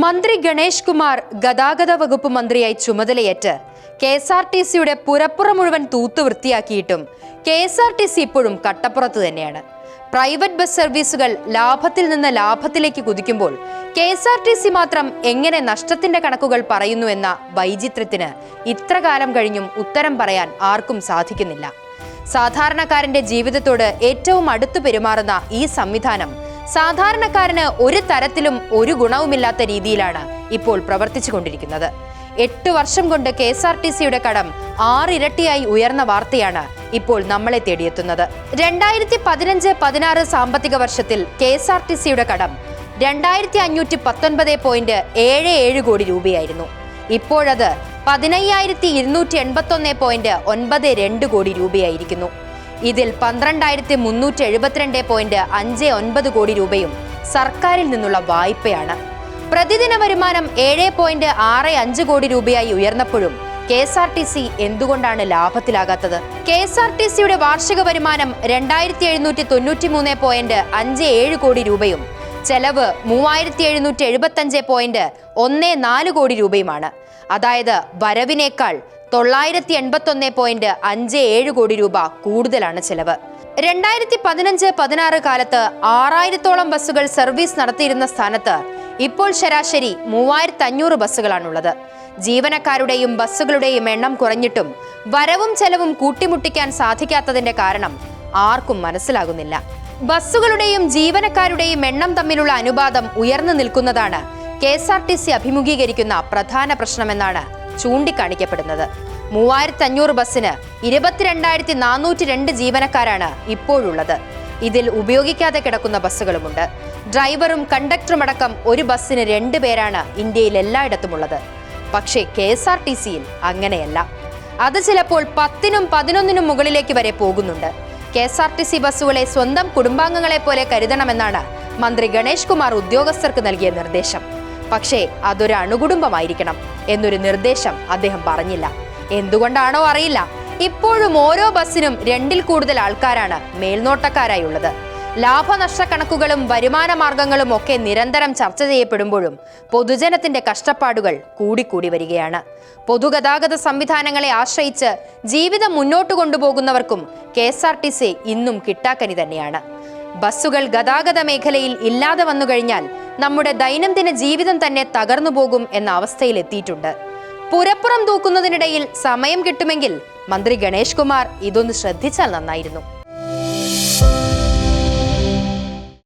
മന്ത്രി ഗണേഷ് കുമാർ ഗതാഗത വകുപ്പ് മന്ത്രിയായി ചുമതലയേറ്റ്. കെ എസ് ആർ ടി സിയുടെ പുരപ്പുറം മുഴുവൻ തൂത്തു വൃത്തിയാക്കിയിട്ടും K S R T C ഇപ്പോഴും കട്ടപ്പുറത്ത് തന്നെയാണ്. പ്രൈവറ്റ് ബസ് സർവീസുകൾ ലാഭത്തിൽ നിന്ന് ലാഭത്തിലേക്ക് കുതിക്കുമ്പോൾ K S R T C മാത്രം എങ്ങനെ നഷ്ടത്തിന്റെ കണക്കുകൾ പറയുന്നു എന്ന വൈചിത്രത്തിന് ഇത്ര കാലം കഴിഞ്ഞും ഉത്തരം പറയാൻ ആർക്കും സാധിക്കുന്നില്ല. സാധാരണക്കാരന്റെ ജീവിതത്തോട് ഏറ്റവും അടുത്തു പെരുമാറുന്ന ഈ സംവിധാനം സാധാരണക്കാരന് ഒരു തരത്തിലും ഒരു ഗുണവുമില്ലാത്ത രീതിയിലാണ് ഇപ്പോൾ പ്രവർത്തിച്ചുകൊണ്ടിരിക്കുന്നത്. എട്ട് വർഷം കൊണ്ട് കെ എസ് ആർ ടി സിയുടെ കടം ആറിരട്ടിയായി ഉയർന്ന വാർത്തയാണ് ഇപ്പോൾ നമ്മളെ തേടിയെത്തുന്നത്. രണ്ടായിരത്തി പതിനഞ്ച് പതിനാറ് സാമ്പത്തിക വർഷത്തിൽ കെ എസ് ആർ ടി സിയുടെ കടം രണ്ടായിരത്തി അഞ്ഞൂറ്റി പത്തൊൻപത് പോയിന്റ് ഏഴ് ഏഴ് കോടി രൂപയായിരുന്നു. ഇപ്പോഴത് പതിനയ്യായിരത്തി ഇരുന്നൂറ്റി എൺപത്തി ഒന്ന് പോയിന്റ് ഒൻപത് രണ്ട് കോടി രൂപയായിരിക്കുന്നു. ഇതിൽ പന്ത്രണ്ടായിരത്തി മുന്നൂറ്റി എഴുപത്തിരണ്ട് പോയിന്റ് അഞ്ച് ഒൻപത് കോടി രൂപയും സർക്കാരിൽ നിന്നുള്ള വായ്പയാണ്. പ്രതിദിന വരുമാനം ഏഴ് പോയിന്റ് ആറ് അഞ്ച് കോടി രൂപയായി ഉയർന്നപ്പോഴും K S R T C എന്തുകൊണ്ടാണ് ലാഭത്തിലാകാത്തത്? കെ എസ് ആർ ടി സിയുടെ വാർഷിക വരുമാനം രണ്ടായിരത്തി എഴുന്നൂറ്റി തൊണ്ണൂറ്റി മൂന്ന് പോയിന്റ് അഞ്ച് ഏഴ് കോടി രൂപയും ചെലവ് മൂവായിരത്തി എഴുന്നൂറ്റി എഴുപത്തി അഞ്ച് പോയിന്റ് ഒന്ന് നാല് കോടി രൂപയുമാണ്. അതായത് വരവിനേക്കാൾ തൊള്ളായിരത്തി എൺപത്തി ഒന്ന് പോയിന്റ് അഞ്ച് ഏഴ് കോടി രൂപ കൂടുതലാണ് ചെലവ്. രണ്ടായിരത്തി പതിനഞ്ച് പതിനാറ് കാലത്ത് ആറായിരത്തോളം ബസ്സുകൾ സർവീസ് നടത്തിയിരുന്ന സ്ഥാനത്ത് ഇപ്പോൾ ശരാശരി മൂവായിരത്തി അഞ്ഞൂറ് ബസ്സുകളാണുള്ളത്. ജീവനക്കാരുടെയും ബസ്സുകളുടെയും എണ്ണം കുറഞ്ഞിട്ടും വരവും ചെലവും കൂട്ടിമുട്ടിക്കാൻ സാധിക്കാത്തതിന്റെ കാരണം ആർക്കും മനസ്സിലാകുന്നില്ല. ബസ്സുകളുടെയും ജീവനക്കാരുടെയും എണ്ണം തമ്മിലുള്ള അനുപാതം ഉയർന്നു നിൽക്കുന്നതാണ് K S R T C അഭിമുഖീകരിക്കുന്ന പ്രധാന പ്രശ്നമെന്നാണ് ചൂണ്ടിക്കാണിക്കപ്പെടുന്നത്. മൂവായിരത്തി അഞ്ഞൂറ് ബസ്സിന് ഇരുപത്തിരണ്ടായിരത്തി നാനൂറ്റി രണ്ട് ജീവനക്കാരാണ് ഇപ്പോഴുള്ളത്. ഇതിൽ ഉപയോഗിക്കാതെ കിടക്കുന്ന ബസ്സുകളുമുണ്ട്. ഡ്രൈവറും കണ്ടക്ടറുമടക്കം ഒരു ബസ്സിന് രണ്ട് പേരാണ് ഇന്ത്യയിൽ എല്ലായിടത്തുമുള്ളത്. പക്ഷേ കെ എസ് ആർ ടി സിയിൽ അങ്ങനെയല്ല. അത് ചിലപ്പോൾ പത്തിനും പതിനൊന്നിനും മുകളിലേക്ക് വരെ പോകുന്നുണ്ട്. K S R T C ബസ്സുകളെ സ്വന്തം കുടുംബാംഗങ്ങളെ പോലെ കരുതണമെന്നാണ് മന്ത്രി ഗണേഷ് കുമാർ ഉദ്യോഗസ്ഥർക്ക് നൽകിയ നിർദ്ദേശം. പക്ഷേ അതൊരു അണുകുടുംബമായിരിക്കണം എന്നൊരു നിർദ്ദേശം അദ്ദേഹം പറഞ്ഞില്ല. എന്തുകൊണ്ടാണോ അറിയില്ല. ഇപ്പോഴും ഓരോ ബസ്സിനും രണ്ടിൽ കൂടുതൽ ആൾക്കാരാണ് മേൽനോട്ടക്കാരായി ഉള്ളത് ലാഭനഷ്ട കണക്കുകളും വരുമാന മാർഗങ്ങളും ഒക്കെ നിരന്തരം ചർച്ച ചെയ്യപ്പെടുമ്പോഴും പൊതുജനത്തിന്റെ കഷ്ടപ്പാടുകൾ കൂടിക്കൂടി വരികയാണ്. പൊതുഗതാഗത സംവിധാനങ്ങളെ ആശ്രയിച്ച് ജീവിതം മുന്നോട്ട് കൊണ്ടുപോകുന്നവർക്കും K S R T C ഇന്നും കിട്ടാക്കനി തന്നെയാണ്. ബസ്സുകൾ ഗതാഗത മേഖലയിൽ ഇല്ലാതെ വന്നു കഴിഞ്ഞാൽ നമ്മുടെ ദൈനംദിന ജീവിതം തന്നെ തകർന്നു പോകും എന്ന അവസ്ഥയിലെത്തിയിട്ടുണ്ട്. പുരപ്പുറം തൂക്കുന്നതിനിടയിൽ സമയം കിട്ടുമെങ്കിൽ മന്ത്രി ഗണേഷ് കുമാർ ഇതൊന്ന് ശ്രദ്ധിച്ചാൽ നന്നായിരുന്നു.